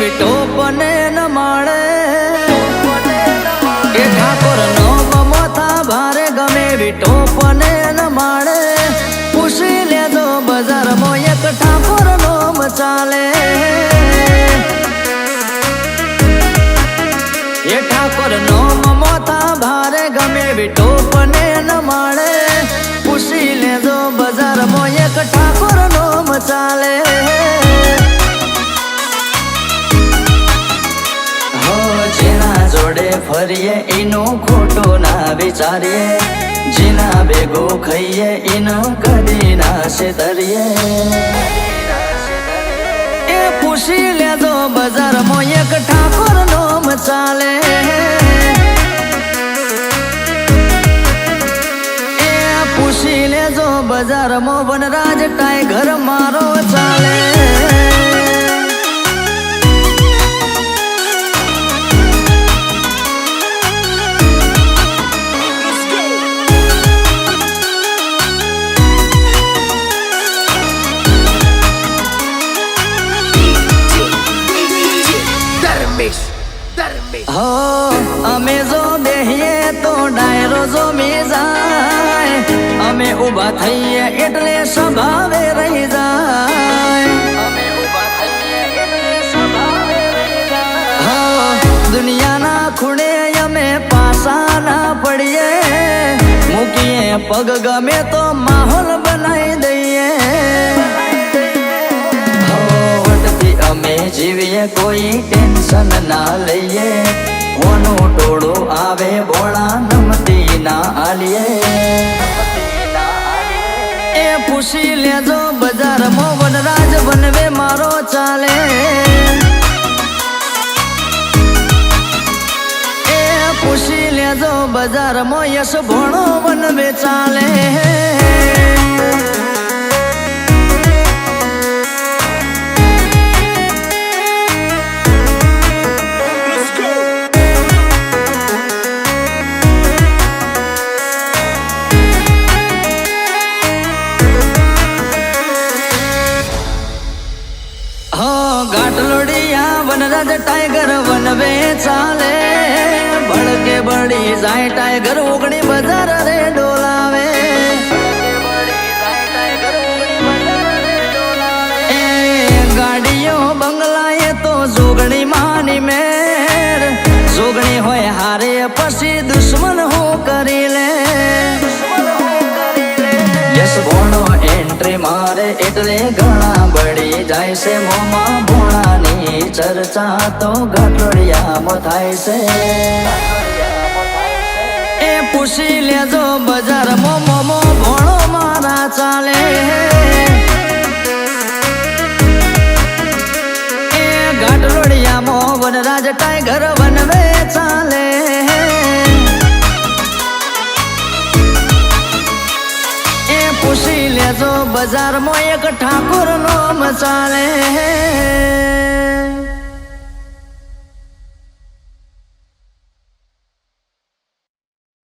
વિટો પને ન મળે એ ઠાકોર ભારે ગમે વિટો પને ન મળે પૂછી લેજો બજારમાં એક ઠાકોર નો ચાલે. એ ઠાકોર ભારે ગમે વિટો પને ન મળે પૂછી લેજો બજારમાં એક ઠાકોર નો ચાલે. ફરીએ એનું ખોટું ના વિચારીએ. જેના ભેગો ખાઈએ, એનો કદી ના છેતરીએ એ પૂછી લેજો, બજારમાં એક ઠાકોર નોમ ચાલે પૂછી લેજો, બજારમાં વનરાજ ટાઈગર મારો ચાલે. ધર્મેશ હો અમે જો બેહીએ તો ડાયરો જો જાય અમે ઊભા થઈએ એટલે સ્વભાવે રહી જાય. અમે ઊભા થઈએ એટલે સ્વભાવે રહી જાય. હો દુનિયાના ખૂણે અમે પાસા ના પડીએ. મૂકીએ પગ ગમે તો માહોલ બનાવી દઈએ જીવીએ કોઈ ટેન્શન ના લઈએ. ઓનું ટોળું આવે, બોળા નમતી ના આલીએ. એ પૂછી લેજો બજારમાં વનરાજ બનવે મારો ચાલે. એ પૂછી લેજો, બજારમાં યશ ભણો બનવે ચાલે. વનરાજ ટાઈગર વનવે ચાલે ભડકે બળી જાય ટાઈગર ઓગણી બજાર રે ડોલાવે એ ગાડીઓ બંગલાએ તો જોગણી માની મેર જોગણી હોય હારે પછી દુશ્મન હું કરી લે યસ ભોણો એન્ટ્રી મારે એટલે ઘણા બળી જાય છે. મોમાં ભોણાની ચર્ચા તો ગઠોડિયામાં થાય છે. એ પૂછી લેજો બજારમાં મોમો ભોણો મારા ચાલે એ ગાંઠલોડિયામાં વનરાજ ટાઈગર વનવે ચાલે બજારમાં એક ઠાકોર નો ચાલે